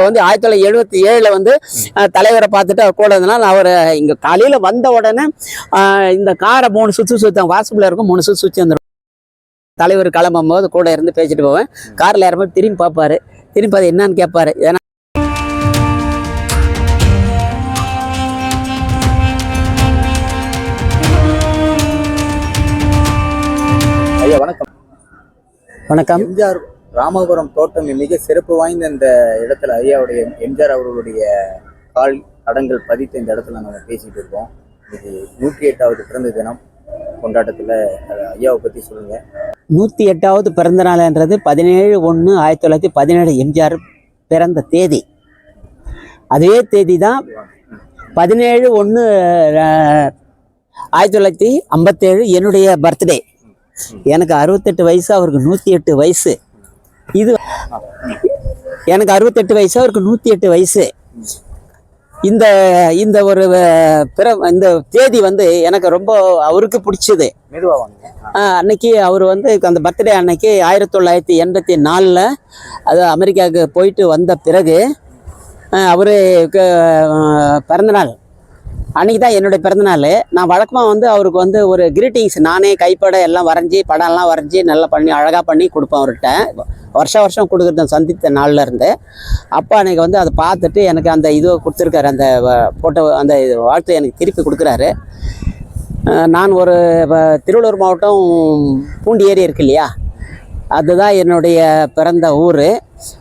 இப்போ வந்து ஆயிரத்தி தொள்ளாயிரத்தி எழுபத்தி ஏழுல வந்து தலைவரை பார்த்துட்டு அவர் கூட இருந்தனால அவர் இங்க காலையில வந்த உடனே இந்த காரை மூணு சுத்து சுத்தம் வாசப்புல இருக்கும் மூணு சுத்து சுத்தி வந்துடும் தலைவர் கிளம்பும் போது கூட இருந்து பேசிட்டு போவேன். கார்ல ஏறும்போது திரும்பி பார்ப்பாரு. திரும்பி பார்த்து என்னன்னு கேட்பாரு. ஏன்னா ஐயா வணக்கம். வணக்கம். எம்ஜிஆர் ராமபுரம் தோட்டம் மிக சிறப்பு வாய்ந்த இந்த இடத்துல ஐயாவுடைய எம்ஜிஆர் அவர்களுடைய கால் தடங்கள் பதித்த இந்த இடத்துல நம்ம பேசிட்டு இருக்கோம். இது நூற்றி எட்டாவது பிறந்த தினம். கொண்டாட்டத்தில் ஐயாவை பற்றி சொல்லுங்க. நூற்றி எட்டாவது பிறந்த நாள்ன்றது பதினேழு ஒன்று ஆயிரத்தி தொள்ளாயிரத்தி பதினேழு எம்ஜிஆர் பிறந்த தேதி. அதே தேதி தான் பதினேழு ஒன்று ஆயிரத்தி தொள்ளாயிரத்தி ஐம்பத்தேழு என்னுடைய பர்த்டே. எனக்கு அறுபத்தெட்டு வயசு அவருக்கு நூற்றி எட்டு வயசு. இது எனக்கு அறுபத்தெட்டு வயசு அவருக்கு நூற்றி எட்டு வயசு. இந்த இந்த ஒரு பிற இந்த தேதி வந்து எனக்கு ரொம்ப அவருக்கு பிடிச்சது. அன்னைக்கு அவர் வந்து அந்த பர்த்டே அன்னைக்கு ஆயிரத்தி தொள்ளாயிரத்தி எண்பத்தி நாலில் அது அமெரிக்காவுக்கு போயிட்டு வந்த பிறகு அவருக்கு பிறந்தநாள் அன்றைக்கி தான் என்னுடைய பிறந்தநாள் நான் வழக்கமாக வந்து அவருக்கு வந்து ஒரு கிரீட்டிங்ஸ் நானே கைப்பட எல்லாம் வரைஞ்சி படம்லாம் வரைஞ்சி நல்லா பண்ணி அழகாக பண்ணி கொடுப்பேன் அவர்கிட்ட. வருஷ வருஷம் கொடுக்குறத சந்தித்த நாள்ல இருந்து. அப்போ வந்து அதை பார்த்துட்டு எனக்கு அந்த இது கொடுத்துருக்காரு அந்த ஃபோட்டோ அந்த இது வாழ்த்து எனக்கு திருப்பி கொடுக்குறாரு. நான் ஒரு திருவள்ளூர் மாவட்டம் பூண்டி ஏரி இருக்கு இல்லையா? அதுதான் என்னுடைய பிறந்த ஊர்.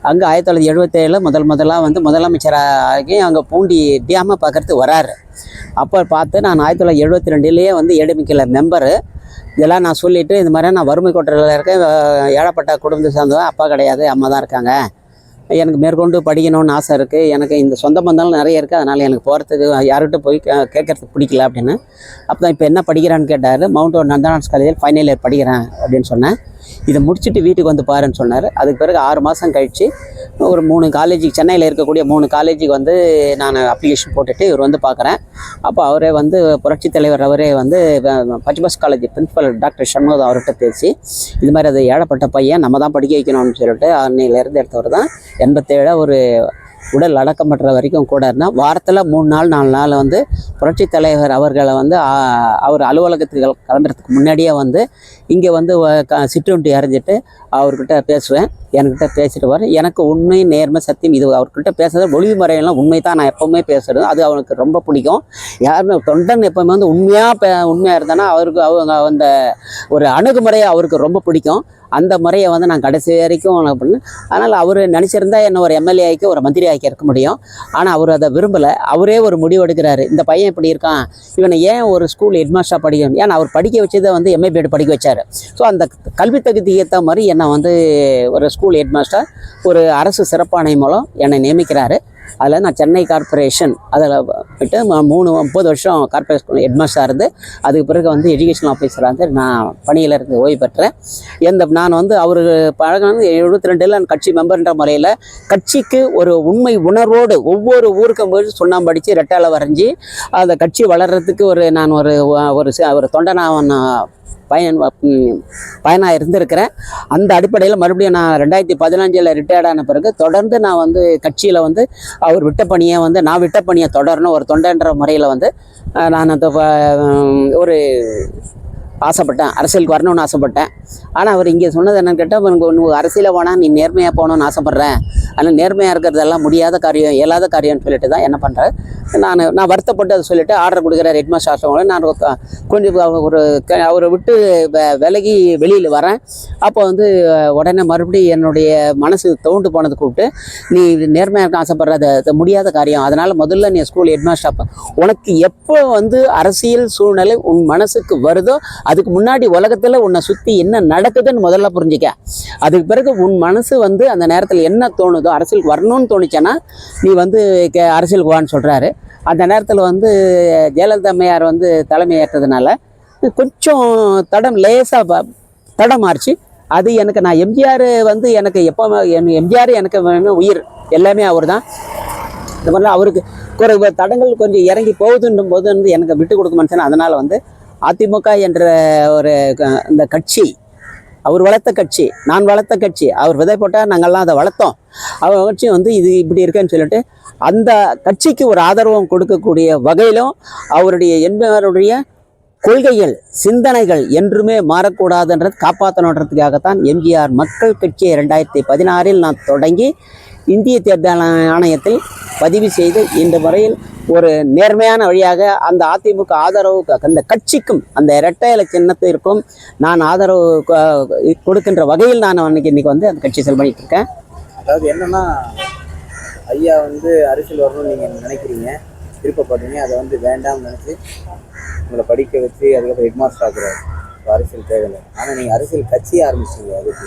அங்கே ஆயிரத்தி தொள்ளாயிரத்தி எழுபத்தேழில் முதல் முதலாக வந்து முதலமைச்சராகி அங்கே பூண்டி டியாம பார்க்குறது வராரு. அப்போ பார்த்து நான் ஆயிரத்தி தொள்ளாயிரத்தி எழுபத்தி ரெண்டுலேயே வந்து ஏடிமிக்கல மெம்பரு இதெல்லாம் நான் சொல்லிவிட்டு இந்த மாதிரி நான் வறுமை கோட்டரில் இருக்கேன் ஏழப்பட்ட குடும்பத்தை சார்ந்தவன் அப்பா கிடையாது அம்மா தான் இருக்காங்க. எனக்கு மேற்கொண்டு படிக்கணும்னு ஆசை இருக்குது எனக்கு இந்த சொந்த பந்தங்கள் நிறைய இருக்குது அதனால் எனக்கு போகிறதுக்கு யார்கிட்ட போய் கேட்கறதுக்கு பிடிக்கல அப்படின்னு. அப்போ தான் இப்போ என்ன படிக்கிறான்னு கேட்டார் மவுண்ட் ரோட் நந்தனாஸ் காலேஜில் ஃபைனல் இயர் படிக்கிறேன் அப்படின்னு சொன்னேன். இதை முடிச்சுட்டு வீட்டுக்கு வந்து பாருன்னு சொன்னார். அதுக்கு பிறகு ஆறு மாதம் கழித்து ஒரு மூணு காலேஜுக்கு சென்னையில் இருக்கக்கூடிய மூணு காலேஜுக்கு வந்து நான் அப்ளிகேஷன் போட்டுட்டு இவர் வந்து பார்க்குறேன் அப்போ அவரே வந்து புரட்சித் தலைவர் அவரே வந்து பச்சபஸ் காலேஜ் பிரின்ஸிபல் டாக்டர் சண்முகம் அவர்கிட்ட பேசி இது மாதிரி அது ஏழப்பட்ட பையன் நம்ம தான் படிக்க வைக்கணும்னு சொல்லிட்டு அன்னையிலேருந்து எடுத்தவர் தான். எண்பத்தேழு ஒரு உடல் அடக்கம் பண்ற வரைக்கும் கூட இருந்தால் வாரத்தில் மூணு நாள் நாலு நாள் வந்து புரட்சித் தலைவர் அவர்களை வந்து அவர் அலுவலகத்துக்கு கிளம்புறதுக்கு முன்னாடியே வந்து இங்கே வந்து க- சிற்றுண்டி அறிஞ்சிட்டு அவர்கிட்ட பேசுவேன். என்கிட்ட பேசிட்டு வரேன் எனக்கு உண்மை நேர்மை சத்தியம் இது அவர்கிட்ட பேசுறது ஒளிவு முறையெல்லாம் உண்மை தான் நான் எப்போவுமே பேசுறது. அது அவனுக்கு ரொம்ப பிடிக்கும். யாருமே தொண்டன் எப்பவுமே வந்து உண்மையாக பே உண்மையாக இருந்தானா அவருக்கு அவங்க அந்த ஒரு அணுகுமுறையை அவருக்கு ரொம்ப பிடிக்கும். அந்த முறையை வந்து நான் கடைசி வரைக்கும் அப்படின்னு அதனால் அவர் நினச்சிருந்தா என்ன ஒரு எம்எல்ஏ ஆக்கி ஒரு மந்திரி ஆக்கி இருக்க முடியும். ஆனால் அவர் அதை விரும்பலை. அவரே ஒரு முடிவு எடுக்கிறாரு. இந்த பையன் இப்படி இருக்கான். இவனை ஏன் ஒரு ஸ்கூல் ஹெட்மாஸ்டராக படிக்கணும்? ஏன்னா அவர் படிக்க வச்சதை வந்து எம்ஏ பிஎட் படிக்க வச்சார். ஸோ அந்த கல்வி தகுதி ஏற்ற மாதிரி என்னை வந்து ஒரு ஸ்கூல் ஹெட்மாஸ்டர் ஒரு அரசு சிறப்பாணை மூலம் என்னை நியமிக்கிறாரு. அதில் நான் சென்னை கார்ப்பரேஷன் அதில் விட்டு மூணு முப்பது வருஷம் கார்பரேட் ஸ்கூல் ஹெட்மாஸ்டராக இருந்து அதுக்கு பிறகு வந்து எஜுகேஷன் ஆஃபீஸராக வந்து நான் பணியில் இருந்து ஓய்வு பெற்றேன். எந்த நான் வந்து அவர் பழகினது எழுபத்தி ரெண்டில் நான் கட்சி மெம்பர்ன்ற முறையில் கட்சிக்கு ஒரு உண்மை உணர்வோடு ஒவ்வொரு ஊருக்கும் போய் சுண்ணாம்பு படித்து ரெட்டால வரைஞ்சி அந்த கட்சி வளர்கிறதுக்கு ஒரு நான் ஒரு ஒரு சி- ஒரு தொண்டனாக பயன் பயனாக இருந்திருக்கிறேன். அந்த அடிப்படையில் மறுபடியும் நான் ரெண்டாயிரத்தி பதினஞ்சில் ரிட்டையர்ட் ஆன பிறகு தொடர்ந்து நான் வந்து கட்சியில் வந்து அவர் விட்ட பணியை வந்து நான் விட்ட பணியை தொடரணும் ஒரு தொண்டன்ற முறையில் வந்து நான் அந்த ஒரு ஆசைப்பட்டேன். அரசியலுக்கு வரணும்னு ஆசைப்பட்டேன். ஆனால் அவர் இங்கே சொன்னது என்னன்னு கேட்டால் உனக்கு ஒன்று அரசியலில் போனால் நீ நேர்மையாக போகணும்னு ஆசைப்பட்றேன். ஆனால் நேர்மையாக இருக்கிறதெல்லாம் முடியாத காரியம் இயலாத காரியம்னு சொல்லிட்டு தான் என்ன பண்ணுறேன் நான் நான் வருத்தப்பட்டு அதை சொல்லிட்டு ஆர்டர் கொடுக்குற ஹெட்மாஸ்டர் ஆசிரமங்களை நான் கொஞ்சம் ஒரு க- அவரை விட்டு விலகி வெளியில் வரேன். அப்போ வந்து உடனே மறுபடியும் என்னுடைய மனசு தோண்டு போனது கூப்பிட்டு நீ நேர்மையாக இருக்க ஆசைப்படுற முடியாத காரியம். அதனால் முதல்ல நீ ஸ்கூல் ஹெட்மாஸ்டர் உனக்கு எப்போ வந்து அரசியல் சூழ்நிலை உன் மனசுக்கு வருதோ அதுக்கு முன்னாடி உலகத்தில் உன்னை சுற்றி என்ன நடக்குதுன்னு முதல்ல புரிஞ்சிக்க. அதுக்கு பிறகு உன் மனசு வந்து அந்த நேரத்தில் என்ன தோணுதோ அரசியலுக்கு வரணும்னு தோணுச்சேன்னா நீ வந்து கே- அரசியலுக்கு வான்னு சொல்கிறாரு அந்த நேரத்தில் வந்து ஜெயலலிதா அம்மையார் வந்து தலைமை ஏற்றதுனால கொஞ்சம் தடம் லேசாக தடம் மாறிச்சு. அது எனக்கு நான் எம்ஜிஆர் வந்து எனக்கு எப்போ எம்ஜிஆர் எனக்கு வேணும் உயிர். எல்லாமே அவர் தான் இந்த மாதிரிலாம் அவருக்கு ஒரு தடங்கள் கொஞ்சம் இறங்கி போகுதுன்னும் போது வந்து எனக்கு விட்டு கொடுக்க மனுஷன் அதனால் வந்து அதிமுக என்ற ஒரு க- இந்த கட்சி அவர் வளர்த்த கட்சி நான் வளர்த்த கட்சி அவர் விதை போட்டால் நாங்கள்லாம் அதை வளர்த்தோம். அவர் கட்சி வந்து இது இப்படி இருக்குன்னு சொல்லிட்டு அந்த கட்சிக்கு ஒரு ஆதரவும் கொடுக்கக்கூடிய வகையிலும் அவருடைய என்பவருடைய கொள்கைகள் சிந்தனைகள் என்றுமே மாறக்கூடாதுன்றது காப்பாற்றணுன்றதுக்காகத்தான் எம்ஜிஆர் மக்கள் கட்சியை ரெண்டாயிரத்தி பதினாறில் நான் தொடங்கி இந்திய தேர்தல் ஆணையத்தில் பதிவு செய்து இந்த முறையில் ஒரு நேர்மையான வழியாக அந்த அதிமுக ஆதரவு அந்த கட்சிக்கும் அந்த இரட்டை இலை சின்னத்திற்கும் நான் ஆதரவு கொடுக்கின்ற வகையில் நான் அன்னைக்கு இன்னைக்கு வந்து அந்த கட்சி செல் இருக்கேன். அதாவது என்னன்னா ஐயா வந்து அரசியல் வரணும்னு நீங்கள் நினைக்கிறீங்க. விருப்பப்படுறீங்க. அதை வந்து வேண்டாம்னு நினச்சி உங்களை படிக்க வச்சு அதுக்கப்புறம் ஹெட்மாஸ்டர் மாஸ்டர் இப்போ அரசியல் தேவையில்லை. ஆனால் நீங்கள் அரசியல் கட்சியை ஆரம்பிச்சிங்க அதுக்கு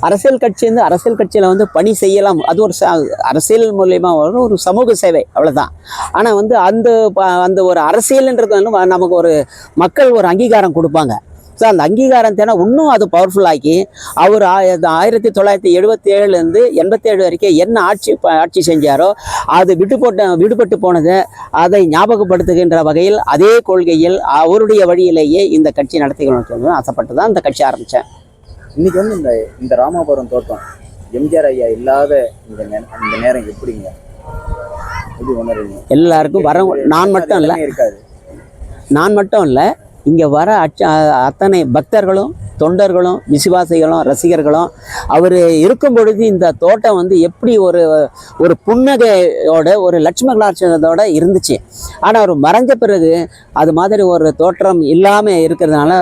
அரசியல் கட்சி வந்து அரசியல் கட்சியில் வந்து பணி செய்யலாம். அது ஒரு ச அரசியல் மூலயமா வரும் ஒரு சமூக சேவை அவ்வளோதான் ஆனால் வந்து அந்த ப- அந்த ஒரு அரசியல்ன்றது வந்து நமக்கு ஒரு மக்கள் ஒரு அங்கீகாரம் கொடுப்பாங்க. ஸோ அந்த அங்கீகாரம் தேவை இன்னும் அது பவர்ஃபுல்லாக்கி அவர் ஆய- ஆயிரத்தி தொள்ளாயிரத்தி எழுபத்தி ஏழுலேருந்து எண்பத்தேழு வரைக்கும் என்ன ஆட்சி ஆட்சி செஞ்சாரோ அது விட்டு போட்ட விடுபட்டு போனது அதை ஞாபகப்படுத்துகின்ற வகையில் அதே கொள்கையில் அவருடைய வழியிலேயே இந்த கட்சி நடத்திக்கணும்னு ஆசைப்பட்டு தான் இந்த கட்சி ஆரம்பித்தேன். இன்னைக்கு வந்து இந்த இந்த ராமாபுரம் தோட்டம் எம்ஜிஆர் ஐயா இல்லாத இந்த இந்த நேரம் எப்படிங்க? எப்படி உணர்றீங்க? எல்லாருக்கும் வர நான் மட்டும் இல்லை. இருக்காது. நான் மட்டும் இல்லை. இங்கே வர அச்ச அத்தனை பக்தர்களும் தொண்டர்களும் விசுவாசிகளும் ரசிகர்களும் அவர் இருக்கும் பொழுது இந்த தோட்டம் வந்து எப்படி ஒரு ஒரு புன்னகையோட ஒரு லட்சுமி கலாச்சாரத்தோட இருந்துச்சு. ஆனால் அவர் மறைஞ்ச பிறகு அது மாதிரி ஒரு தோற்றம் இல்லாமல் இருக்கிறதுனால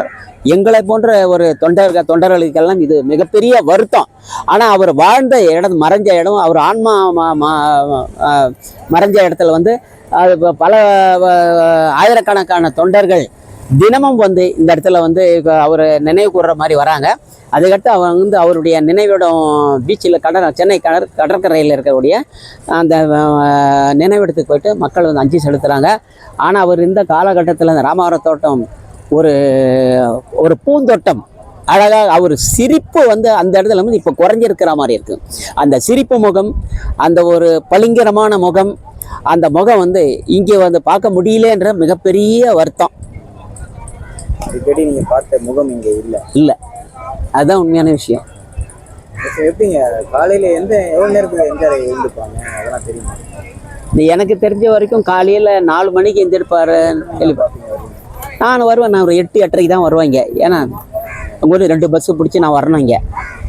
எங்களை போன்ற ஒரு தொண்டர்கள் தொண்டர்களுக்கெல்லாம் இது மிகப்பெரிய வருத்தம். ஆனால் அவர் வாழ்ந்த இடம் மறைஞ்ச இடம் அவர் ஆன்மா மறைஞ்ச இடத்துல வந்து அது பல ஆயிரக்கணக்கான தொண்டர்கள் தினமும் வந்து இந்த இடத்துல வந்து அவர் நினைவு கூறுற மாதிரி வராங்க. அதுக்கடுத்து அவங்க வந்து அவருடைய நினைவிடம் பீச்சில் கடற சென்னை கடற் கடற்கரையில் இருக்கக்கூடிய அந்த நினைவிடத்துக்கு போயிட்டு மக்கள் வந்து அஞ்சு செலுத்துகிறாங்க ஆனால் அவர் இந்த காலகட்டத்தில் அந்த ராமாவரம் தோட்டம் ஒரு ஒரு பூந்தோட்டம். அழகாக அவர் சிரிப்பு வந்து அந்த இடத்துல வந்து இப்போ குறைஞ்சிருக்கிற மாதிரி இருக்கு. அந்த சிரிப்பு முகம் அந்த ஒரு பளிங்கரமான முகம் அந்த முகம் வந்து இங்கே வந்து பார்க்க முடியலன்ற மிகப்பெரிய வருத்தம். அடிக்கடி நீங்க பார்த்த முகம் இங்க இல்ல. இல்லை. அதுதான் உண்மையான விஷயம். எப்படிங்க காலையில எந்த எவ்வளவு நேரத்துக்கு எம்ஜிஆர் ஐயா எழுந்துப்பாங்க? அதெல்லாம் தெரியுமா? எனக்கு தெரிஞ்ச வரைக்கும் காலையில் நாலு மணிக்கு எந்திருப்பாரு நான் வருவேன் நான் ஒரு எட்டு எட்டரைக்கு தான் வருவாங்க ஏன்னா உங்களோட ரெண்டு பஸ்ஸு பிடிச்சி நான் வரணும் இங்கே.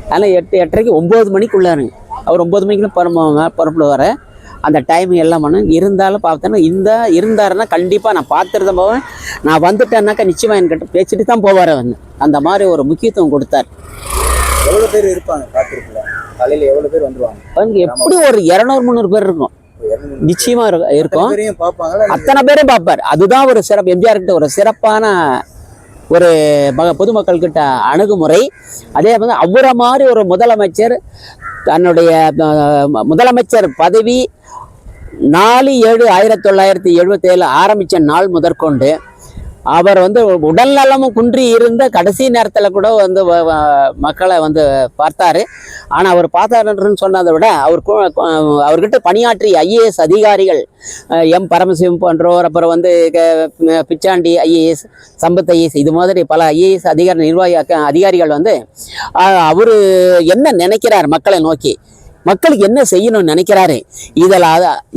அதனால் எட்டு எட்டரைக்கு ஒம்பது மணிக்குள்ளாருங்க. அவர் ஒம்பது மணிக்குள்ள புறம்புவாங்க புறப்படுவார் அந்த டைம் எல்லாம் பண்ணும் இருந்தாலும் பார்த்தேன்னா இந்த இருந்தாருன்னா கண்டிப்பாக நான் பார்த்துட்டு தான் போவேன் நான் வந்துட்டேன்னாக்கா நிச்சயமாக என்கிட்ட பேசிட்டு தான் போவார் வந்து அந்த மாதிரி ஒரு முக்கியத்துவம் கொடுத்தார். எவ்வளவு பேர் இருப்பாங்க காத்திருப்புல? காலையில எவ்வளவு பேர் வந்துருவாங்க? வந்து எப்படி ஒரு இரநூறு முந்நூறு பேர் இருக்கும். நிச்சயமாக இருக்கும். அத்தனை பேரும் பார்ப்பார். அதுதான் ஒரு சிறப்பு. எம்ஜிஆர் கிட்ட ஒரு சிறப்பான ஒரு மக பொதுமக்கள்கிட்ட அணுகுமுறை. அதே வந்து அவரை மாதிரி ஒரு முதலமைச்சர் தன்னுடைய முதலமைச்சர் பதவி நாலு ஏழு ஆயிரத்தி தொள்ளாயிரத்தி எழுபத்தேழு ஆரம்பித்த நாள் முதற்கொண்டு அவர் வந்து உடல் நலமும் குன்றி இருந்த கடைசி நேரத்தில் கூட வந்து வ- மக்களை வந்து பார்த்தாரு. ஆனால் அவர் பார்த்தாருன்னு சொன்னதை விட அவர் அவர்கிட்ட பணியாற்றிய ஐஏஎஸ் அதிகாரிகள் எம் பரமசிவம் போன்றோர் அப்புறம் வந்து பிச்சாண்டி ஐஏஎஸ் சம்பத் ஐஏஎஸ் இது மாதிரி பல ஐஏஎஸ் அதிகாரி நிர்வாகி அதிகாரிகள் வந்து அவர் என்ன நினைக்கிறார் மக்களை நோக்கி? மக்களுக்கு என்ன செய்யணும்னு நினைக்கிறாரு. இதில்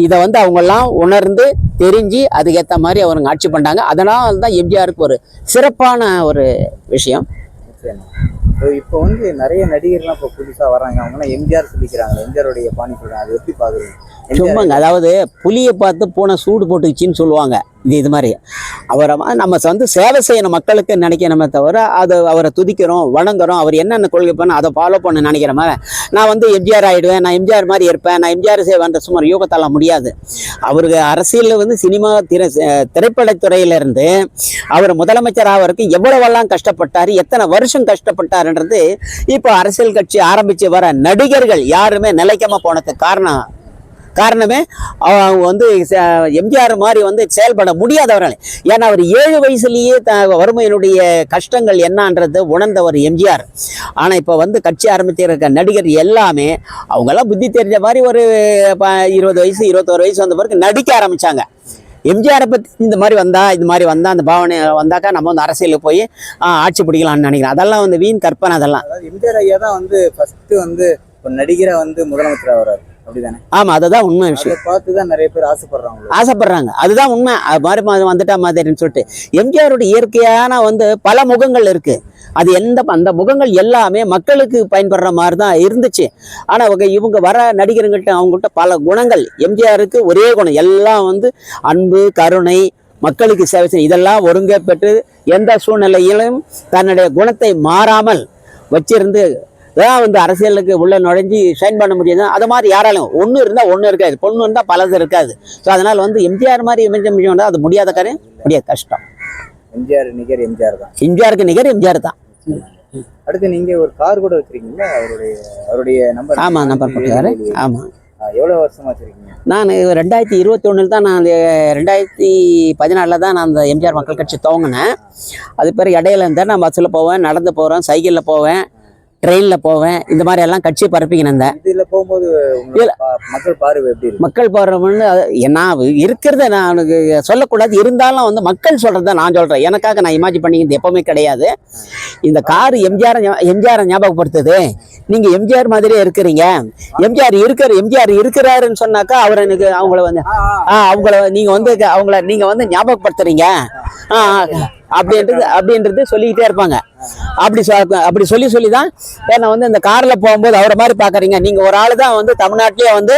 இதை வந்து அவங்கெல்லாம் உணர்ந்து தெரிஞ்சு அதுக்கேற்ற மாதிரி அவங்க ஆட்சி பண்ணாங்க அதனால தான் எம்ஜிஆருக்கு ஒரு சிறப்பான ஒரு விஷயம். இப்போ வந்து நிறைய நடிகர்லாம் இப்போ புதுசா வராங்க. அவங்கலாம் எம்ஜிஆர் சொல்லிக்கிறாங்க. எம்ஜிஆருடைய பாணி சொல்றாங்க அது எப்படி எம்ஜிஆர் சும்மாங்க. அதாவது புளியை பார்த்து பூனை சூடு போட்டுச்சுன்னு சொல்லுவாங்க. இது இது மாதிரி. அவரை நம்ம வந்து சேவை செய்யணும் மக்களுக்கு நினைக்கணுமே தவிர அது அவரை துதிக்கிறோம் வணங்குறோம் அவர் என்னென்ன கொள்கை பண்ண அதை ஃபாலோ பண்ண நினைக்கிற மாதிரி. நான் வந்து எம்ஜிஆர் ஆகிடுவேன் நான் எம்ஜிஆர் மாதிரி இருப்பேன் நான் எம்ஜிஆர் செய்வேன்ற சுமார் யோகத்தால முடியாது. அவருக்கு அரசியலில் வந்து சினிமா திரை திரைப்படத்துறையிலிருந்து அவர் முதலமைச்சர் ஆவருக்கு எவ்வளவெல்லாம் கஷ்டப்பட்டார் எத்தனை வருஷம் கஷ்டப்பட்டாருன்றது இப்போ அரசியல் கட்சி ஆரம்பித்து வர நடிகர்கள் யாருமே நிலைக்காம போனதுக்கு காரணம் காரணமே அவங்க வந்து ச- எம்ஜிஆர் மாதிரி வந்து செயல்பட முடியாதவர்கள். ஏன்னா அவர் ஏழு வயசுலேயே த வறுமையினுடைய கஷ்டங்கள் என்னன்றது உணர்ந்தவர் எம்ஜிஆர். ஆனால் இப்போ வந்து கட்சி ஆரம்பித்திருக்க நடிகர் எல்லாமே அவங்கெல்லாம் புத்தி தெரிஞ்ச மாதிரி ஒரு ப- இருபது வயசு இருபத்தோரு வயசு வந்த பிறகு நடிக்க ஆரம்பித்தாங்க எம்ஜிஆரை பற்றி இந்த மாதிரி வந்தால் இது மாதிரி வந்தால் அந்த பாவனை வந்தாக்கா நம்ம வந்து அரசியலுக்கு போய் ஆட்சி பிடிக்கலாம்னு நினைக்கிறேன். அதெல்லாம் வந்து வீண் கற்பனை அதெல்லாம். அதாவது எம்ஜிஆர் ஐயா தான் வந்து ஃபஸ்ட்டு வந்து ஒரு நடிகரை வந்து முதலமைச்சர் வர்றாரு ஆமா அதுதான் உண்மை விஷயம். பார்த்து தான் நிறைய பேர் ஆசைப்படுறாங்க. ஆசைப்படுறாங்க. அதுதான் உண்மை. மாதிரி வந்துட்டா மாதிரின்னு சொல்லிட்டு. எம்ஜிஆரோட இயற்கையான வந்து பல முகங்கள் இருக்கு. அது எந்த அந்த முகங்கள் எல்லாமே மக்களுக்கு பயன்படுற மாதிரி தான் இருந்துச்சு. ஆனா அவங்க இவங்க வர நடிகருங்கள்ட்ட அவங்கள்ட்ட பல குணங்கள். எம்ஜிஆருக்கு ஒரே குணம். எல்லாம் வந்து அன்பு கருணை மக்களுக்கு சேவை செய்ய இதெல்லாம் ஒருங்கே பெற்று எந்த சூழ்நிலையிலும் தன்னுடைய குணத்தை மாறாமல் வச்சிருந்து தான் வந்து அரசியலுக்கு உள்ள நுழைஞ்சி ஷைன் பண்ண முடியாது? அது மாதிரி யாராலும் ஒன்று இருந்தால் ஒன்று இருக்காது. பொண்ணு இருந்தால் பலது இருக்காது. ஸோ அதனால் வந்து எம்ஜிஆர் மாதிரி இமேஜ் முடியும் அது முடியாத காரியம் முடியாது கஷ்டம். எம்ஜிஆர் நிகர் எம்ஜிஆர் தான். எம்ஜிஆருக்கு நிகர் எம்ஜிஆர் தான். அடுத்து நீங்க ஒரு கார் கூட வச்சிருக்கீங்களா? அவருடைய அவருடைய நம்பர். ஆமாம் நம்பர் போட்டுக்காரு ஆமாம் எவ்வளவு வருஷமா வச்சிருக்கீங்க? நான் ரெண்டாயிரத்தி இருபத்தி ஒன்றில் தான் நான் ரெண்டாயிரத்தி பதினாலில் தான் நான் அந்த எம்ஜிஆர் மக்கள் கட்சி துவங்கினேன். அது பிறகு இடையில இருந்தால் நான் பஸ்ஸில் போவேன் நடந்து போகிறேன் சைக்கிளில் போவேன். ட்ரெயினில் போவேன். இந்த மாதிரி எல்லாம் கட்சி பரப்பிக்கின்னு இருந்தேன். இதுல போகும்போது மக்கள் பார்வை எப்படி மக்கள் போடுறவன்னு நான் இருக்கிறத நான் எனக்கு சொல்லக்கூடாது. இருந்தாலும் வந்து மக்கள் சொல்கிறத நான் சொல்கிறேன் எனக்காக நான் இமேஜின் பண்ணிக்கிறது எப்பவுமே கிடையாது. இந்த கார் எம்ஜிஆர் எம்ஜிஆரை ஞாபகப்படுத்துது. நீங்கள் எம்ஜிஆர் மாதிரியே இருக்கிறீங்க. எம்ஜிஆர் இருக்கிற எம்ஜிஆர் இருக்கிறாருன்னு சொன்னாக்கா அவர் எனக்கு அவங்கள வந்து ஆ அவங்கள நீங்கள் வந்து அவங்கள நீங்கள் வந்து ஞாபகப்படுத்துறீங்க. அப்படின்றது அப்படின்றது சொல்லிக்கிட்டே இருப்பாங்க. அப்படி அப்படி சொல்லி சொல்லி தான் என்னை வந்து இந்த காரில் போகும்போது அவரை மாதிரி பார்க்குறீங்க நீங்கள் ஒரு ஆள் தான் வந்து தமிழ்நாட்டிலே வந்து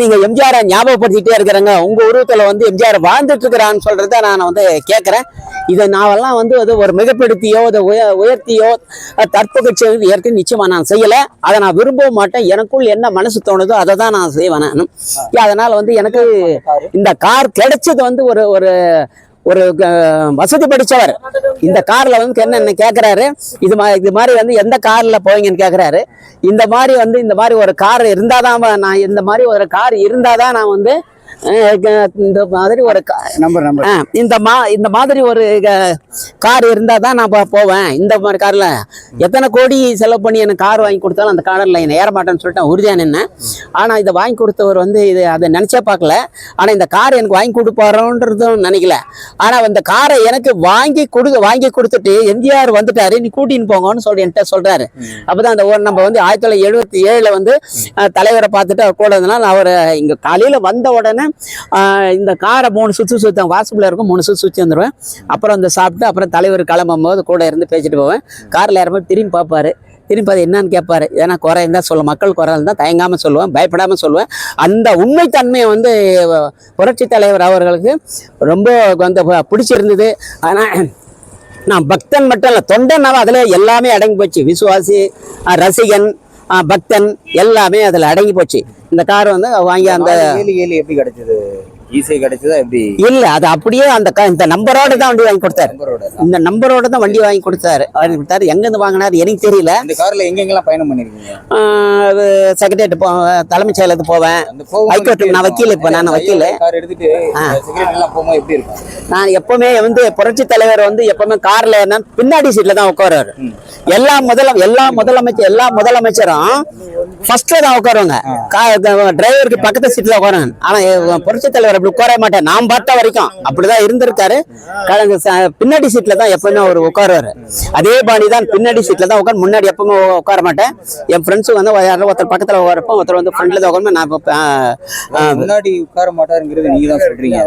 நீங்கள் எம்ஜிஆரை ஞாபகப்படுத்திக்கிட்டே இருக்கிறாங்க. உங்கள் உருவத்தில் வந்து எம்ஜிஆர் வாழ்ந்துட்டுருக்கிறான்னு சொல்கிறத நான் வந்து கேட்குறேன் இதை நாவெல்லாம் வந்து அது ஒரு மிகப்படுத்தியோ அதை உய உயர்த்தியோ தற்புகழ்ச்சி ஏற்கனவே நிச்சயமாக நான் செய்யலை. அதை நான் விரும்பவும் மாட்டேன். எனக்குள் என்ன மனசு தோணுதோ அதை தான் நான் செய்வேன் நான். அதனால் வந்து எனக்கு இந்த கார் கிடைச்சது வந்து ஒரு ஒரு ஒரு வசதி படித்தவர் இந்த காரில் வந்து என்னென்ன கேட்குறாரு இது மா இது மாதிரி வந்து எந்த காரில் போவீங்கன்னு கேட்குறாரு இந்த மாதிரி வந்து இந்த மாதிரி ஒரு கார் இருந்தால் தான் நான் இந்த மாதிரி ஒரு கார் இருந்தால் தான் நான் வந்து இந்த மாதிரி ஒரு நம்பர் நம்பர் இந்த மா இந்த மாதிரி ஒரு கார் இருந்தால் தான் நான் போவேன். இந்த மாதிரி காரில் எத்தனை கோடி செலவு பண்ணி எனக்கு கார் வாங்கி கொடுத்தாலும் அந்த காரில் என்னை ஏற மாட்டேன்னு சொல்லிட்டு உறுதியாக நின்னேன். ஆனால் இதை வாங்கி கொடுத்தவர் வந்து இது அதை நினச்சே பார்க்கல. ஆனால் இந்த கார் எனக்கு வாங்கி கொடுப்பாரோன்றதும் நினைக்கல. ஆனால் அந்த காரை எனக்கு வாங்கி கொடு வாங்கி கொடுத்துட்டு எம்ஜிஆர் வந்துட்டாரு. நீ கூட்டின்னு போங்கன்னு சொல்லி என்கிட்ட சொல்கிறாரு அப்போ தான் அந்த ஒரு நம்ம வந்து ஆயிரத்தி தொள்ளாயிரத்தி எழுபத்தி ஏழில் வந்து தலைவரை பார்த்துட்டு அவர் கூட இருந்தனால அவர் இங்கே காலையில் வந்த உடனே இந்த காரை மூணு சுற்று சுற்றி வாசப்பில் இருக்கும் மூணு சுற்று சுற்றி வந்துடுவேன் அப்புறம் அந்த சாப்பிட்டு அப்புறம் தலைவர் கிளம்பும் போது கூட இருந்து பேசிட்டு போவேன். காரில் ஏறும்போது திரும்பி பார்ப்பார். திரும்பி அது என்னன்னு கேட்பாரு. ஏன்னா குறை இருந்தால் சொல்ல மக்கள் குறை இருந்தால் தயங்காமல் சொல்லுவேன் பயப்படாமல் சொல்லுவேன். அந்த உண்மைத்தன்மையை வந்து புரட்சி தலைவர் அவர்களுக்கு ரொம்ப வந்து பிடிச்சிருந்தது. ஆனால் நான் பக்தன் மட்டும் இல்லை தொண்டனாவே அதில் எல்லாமே அடங்கி போச்சு. விசுவாசி ரசிகன் பக்தன் எல்லாமே அதில் அடங்கி போச்சு. இந்த கார் வந்து வாங்கி அந்த ஏழு ஏழு எப்படி கிடைச்சது? ஈஸியா கிடைச்சதா எப்படி? இல்ல அது அப்படியே அந்த இந்த நம்பரோட தான் வண்டி வாங்கி கொடுத்தாரு. இந்த நம்பரோட தான் வண்டி வாங்கி கொடுத்தாரு. வாங்கி கொடுத்தாரு. எங்க இருந்து வாங்கினாரு எனக்கு தெரியல. இந்த கார்ல எங்கெங்கெல்லாம் பயணம் பண்ணிருக்கீங்க? செக்ரட்டேரியட் போ தலைமைச் செயலகத்துக்கு போவேன். அந்த போகும்போது ஹைகோர்ட் எப்படி நான்? வக்கீல் இப்ப நான் வக்கீல். கார் எடுத்துட்டு போகும்போது எப்படி இருக்கும்? நான் எப்பவுமே வந்து புரட்சி தலைவர் வந்து எப்பவுமே கார்ல பின்னாடி சீட்ல தான் உட்காருவாரு. எல்லா முதல எல்லா முதலமைச்சர் எல்லா முதலமைச்சரும் ஃபர்ஸ்ட்ல தான் உட்காருவாங்க. டிரைவருக்கு பக்கத்து சீட்ல உட்காருங்க ஆனா புரட்சி தலைவர் அப்படி உட்கார மாட்டேன். நான் பார்த்த வரைக்கும் அப்படிதான் இருந்திருக்காரு. பின்னாடி சீட்ல தான் எப்பவுமே அவர் உட்காருவாரு. அதே பாணி தான் பின்னாடி சீட்ல தான் உட்கார் முன்னாடி எப்பவுமே உட்கார மாட்டேன். என் ஃப்ரெண்ட்ஸ் வந்து யாரோ ஒருத்தர் பக்கத்துல உட்காரப்போ ஒருத்தர் வந்து ஃப்ரண்ட்ல தான் உட்காருமே நான் முன்னாடி உட்கார மாட்டாருங்கிறது நீங்க தான் சொல்றீங்க.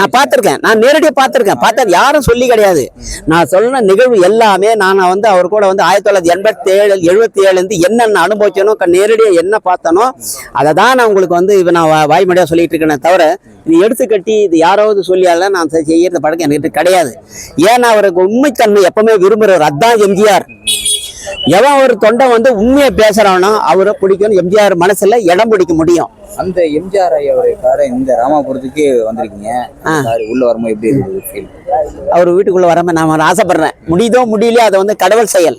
நான் பார்த்திருக்கேன். நான் நேரடியாக பார்த்திருக்கேன். பார்த்தது யாரும் சொல்லி கிடையாது. நான் சொன்ன நிகழ்வு எல்லாமே நான் வந்து அவர் கூட வந்து ஆயிரத்தி தொள்ளாயிரத்தி எண்பத்தி ஏழு எழுபத்தி ஏழுலேருந்து என்னென்ன அனுபவிச்சனோ நேரடியாக என்ன பார்த்தனோ அதை தான் நான் உங்களுக்கு வந்து இப்போ நான் வாய்மொழியாக சொல்லிட்டு இருக்கேனே தவிர இது எடுத்து கட்டி இது யாராவது சொல்லியால நான் செய்யறது பழக்கம் எனக்கு கிடையாது. ஏன்னா அவருக்கு உண்மைத்தன்மை எப்பவுமே விரும்புகிறவர் அதான் எம்ஜிஆர். எவன் ஒரு தொண்டை வந்து உண்மையை பேசுறானோ அவரை பிடிக்கணும் எம்ஜிஆர் மனசுல இடம் பிடிக்க முடியும். அந்த எம்ஜிஆர் ஐயாவுடைய காரை இந்த ராமாபுரத்துக்கு வந்திருக்கீங்க. உள்ள வரும்போது எப்படி ஃபீல் அவர் வீட்டுக்குள்ள வராம நான் ஆசைப்படுறேன். முடியுதோ முடியலையோ அதை வந்து கடவுள் செயல்.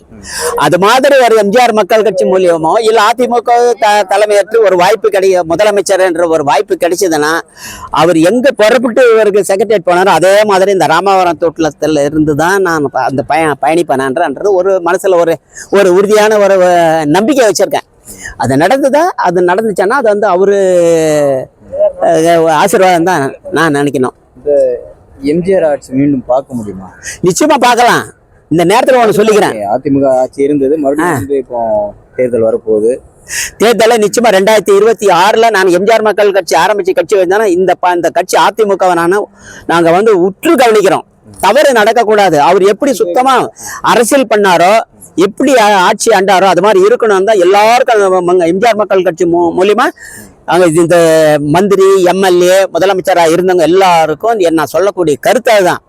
அது மாதிரி ஒரு எம்ஜிஆர் மக்கள் கட்சி மூலியமோ இல்ல அதிமுக தலைமையேற்று ஒரு வாய்ப்பு கிடை முதலமைச்சர் என்ற ஒரு வாய்ப்பு கிடைச்சதுன்னா அவர் எங்க புறப்பட்டு இவருக்கு செக்ரட்டரியேட் போனாரோ அதே மாதிரி இந்த ராமாவரம் தோட்டத்தில் இருந்து தான் நான் அந்த பய பயணிப்பேனன்றது ஒரு மனசுல ஒரு ஒரு உறுதியான ஒரு நம்பிக்கை வச்சிருக்கேன். அது நடந்ததா? அது நடந்துச்சுன்னா அது வந்து அவரு ஆசீர்வாதம் தான் நான் நினைக்கணும். எம்ஜிஆர் ஆட்சி மீண்டும் பார்க்க முடியுமா? நிச்சயமா பார்க்கலாம். இந்த நேரத்துல ஒன்று சொல்லிக்கிறேன். அதிமுக ஆட்சி இருந்தது மறுபடியும் வந்து இப்போ தேர்தல் வரப்போகுது. தேர்தலில் நிச்சயமா ரெண்டாயிரத்தி இருபத்தி ஆறுல நான் எம்ஜிஆர் மக்கள் கட்சி ஆரம்பிச்சு கட்சி வந்தாலும் இந்த இந்த கட்சி அதிமுகவை நான் நாங்க வந்து உற்று கவனிக்கிறோம். தவறு நடக்கக்கூடாது. அவர் எப்படி சுத்தமா அரசியல் பண்ணாரோ எப்படி ஆட்சி ஆண்டாரோ அது மாதிரி இருக்கணும் தான் எல்லாருக்கும் எம்ஜிஆர் மக்கள் கட்சி மூலியமா அங்க இந்த மந்திரி எம்எல்ஏ முதலமைச்சராக இருந்தவங்க எல்லாருக்கும் நான் சொல்லக்கூடிய கருத்து அதுதான்.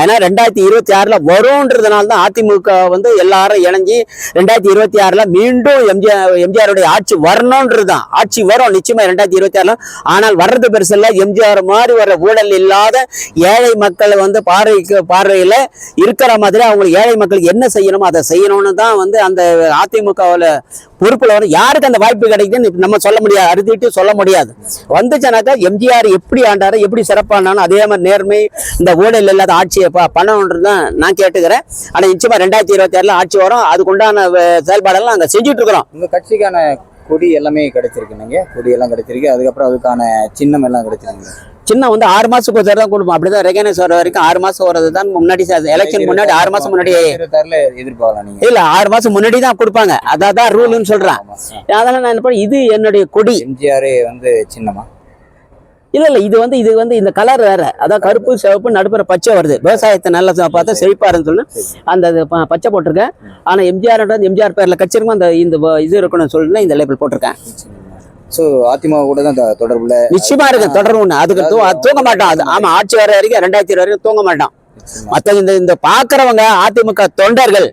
ஏன்னா ரெண்டாயிரத்தி இருபத்தி ஆறில் வரும்ன்றதுனால தான் அதிமுக வந்து எல்லாரும் இணைஞ்சி ரெண்டாயிரத்தி இருபத்தி ஆறில் மீண்டும் எம்ஜிஆர் எம்ஜிஆருடைய ஆட்சி வரணுன்றது தான் ஆட்சி வரும் நிச்சயமாக ரெண்டாயிரத்தி இருபத்தி ஆறில். ஆனால் வர்றது பெருசில் எம்ஜிஆர் மாதிரி வர ஊழல் இல்லாத ஏழை மக்களை வந்து பார்வைக்கு பார்வையில் இருக்கிற மாதிரி அவங்களுக்கு ஏழை மக்களுக்கு என்ன செய்யணுமோ அதை செய்யணும்னு தான் வந்து அந்த அதிமுகவில் உறுப்பில் வரும் யாருக்கு அந்த வாய்ப்பு கிடைக்குதுன்னு நம்ம சொல்ல முடியாது அறுதிட்டு சொல்ல முடியாது. வந்துச்சுனாக்கா எம்ஜிஆர் எப்படி ஆண்டாரு எப்படி சிறப்பானாலும் அதே மாதிரி நேர்மை இந்த ஊழல் இல்லாத ஆட்சியை பண்ணணுன்றது தான் நான் கேட்டுக்கிறேன். ஆனால் நிச்சயமாக ரெண்டாயிரத்தி இருபத்தி ஆறில் ஆட்சி வரும் அதுக்குண்டான செயல்பாடெல்லாம் நாங்க செஞ்சுட்டு இருக்கிறோம். உங்கள் கட்சிக்கான கொடி எல்லாமே கிடைச்சிருக்கு நீங்கள் கொடி எல்லாம் கிடைச்சிருக்கு. அதுக்கப்புறம் அதுக்கான சின்னம் எல்லாம் கிடைச்சிருக்கு. சின்ன வந்து ஆறு மாசத்துக்கு ஒரு தான் கொடுப்போம். அப்படிதான் ரெகனைஸ் வர வரைக்கும் ஆறு மாசம் வரது தான் முன்னாடி எலெக்ஷன் முன்னாடி ஆறு மாசம் முன்னாடி. இல்ல ஆறு மாசம் முன்னாடி தான் கொடுப்பாங்க. அதான் ரூல்னு சொல்றேன். அதனால நான் என்ன இது என்னுடைய கொடி. எம்ஜிஆரே வந்து சின்னமா இல்ல இல்ல இது வந்து இது வந்து இந்த கலர் வேற. அதான் கருப்பு சிவப்பு நடுப்புற பச்சை வருது. விவசாயத்தை நல்லா பார்த்தா செழிப்பா சொல்லி அந்த பச்சை போட்டிருக்கேன். ஆனா எம்ஜிஆர் எம்ஜிஆர் பேர்ல கட்சிருக்கும் அந்த இந்த இது இருக்கணும்னு சொல்லி இந்த லேபிள் போட்டிருக்கேன். சோ அதிமுக கூட தான் தொடர்புல நிச்சயமா இருக்கு தொடர்பு ஒண்ணு. அதுக்கு தூங்க மாட்டோம் அது ஆமா ஆட்சி வர வரைக்கும் ரெண்டாயிரத்தி வரைக்கும் தூங்க மாட்டோம் மத்த இந்த இந்த பாக்குறவங்க அதிமுக தொண்டர்கள்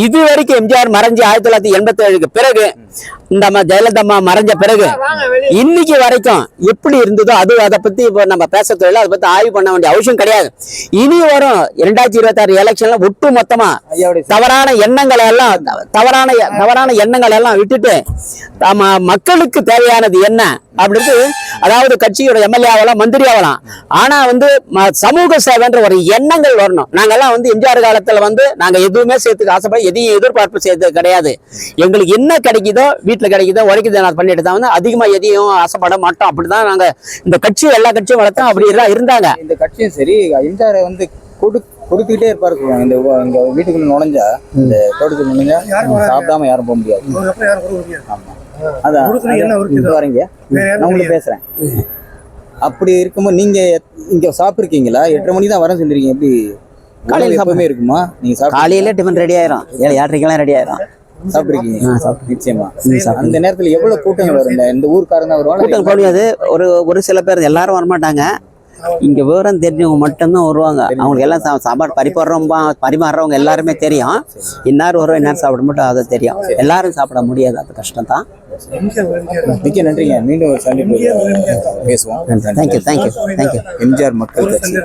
இது வரைக்கும் எம்ஜிஆர் மறைஞ்சு ஆயிரத்தி தொள்ளாயிரத்தி எண்பத்தி ஏழுக்கு பிறகு இந்த அம்மா ஜெயலலிதா அம்மா மறைஞ்ச பிறகு இன்னைக்கு வரைக்கும் எப்படி இருந்ததோ அது அதை பத்தி இப்போ நம்ம பேச தேவையில்ல அதை பத்தி ஆய்வு பண்ண வேண்டிய அவசியம் கிடையாது. இனி வரும் இரண்டாயிரத்தி இருபத்தி ஆறு எலெக்ஷன்ல ஒட்டு மொத்தமா தவறான எண்ணங்களை எல்லாம் தவறான தவறான எண்ணங்களை எல்லாம் விட்டுட்டு நம்ம மக்களுக்கு தேவையானது என்ன அப்படின்ட்டு அதாவது கட்சியோட எம்எல்ஏ ஆகலாம் மந்திரி ஆகலாம் ஆனா வந்து சமூக சேவைன்ற ஒரு எண்ணங்கள் வரணும். நாங்கெல்லாம் வந்து எம்ஜிஆர் காலத்துல வந்து நாங்க எதுவுமே சேர்த்துக்க ஆசைப்பட எதையும் எதிர்பார்ப்பு செய்தது கிடையாது. எங்களுக்கு என்ன கிடைக்குதோ வீட்டுல கிடைக்குதோ உழைக்குதோ நான் பண்ணிட்டு தான் வந்து அதிகமா எதையும் ஆசைப்பட மாட்டோம். அப்படிதான் நாங்க இந்த கட்சி எல்லா கட்சியும் வளர்த்தோம். அப்படி எல்லாம் இருந்தாங்க. இந்த கட்சியும் சரி எம்ஜிஆர் வந்து கொடு கொடுத்துக்கிட்டே இருப்பாரு. இந்த இங்க வீட்டுக்குள்ள நுழைஞ்சா இந்த தோட்டத்துக்கு நுழைஞ்சா சாப்பிடாம யாரும் போக முடியாது. ஆமா. அதான். வரீங்க நான் உங்களுக்கு பேசுறேன். அப்படி இருக்கும்போது நீங்க இங்க சாப்பிட்டுருக்கீங்களா? எட்டரை மணி தான் வரேன் சொல்லிருக்கீங்க. எப்படி? காலையில எப்பவுமே இருக்குமா? நீங்க காலையில டிஃபன் ரெடி ஆயிரும். ஏழு ஏழரைக்கெல்லாம் ரெடி ஆயிரும். சாப்பிட்டு. நிச்சயமா. அந்த நேரத்துல எவ்வளவு கூட்டங்கள் வரும்? இந்த- ஊர்க்காரங்க வருவாங்க கூட்டம் கூடியது ஒரு ஒரு சில பேர் எல்லாரும் வரமாட்டாங்க. இங்க விவரம் தெரிஞ்சவங்க மட்டும்தான் வருவாங்க. அவங்களுக்கு எல்லாம் சாப்பாடு பரிமாறுறவங்க பரிமாறுறவங்க எல்லாருமே தெரியும். இன்னார் வரும் இன்னார் சாப்பிட மட்டும் அது தெரியும். எல்லாரும் சாப்பிட முடியாது. அது கஷ்டம் தான் மிக்க நன்றிங்க. மீண்டும் ஒரு சந்திப்பு பேசுவோம். தேங்க்யூ தேங்க்யூ தேங்க்யூ எம்ஜிஆர் மக்கள் கட்சி.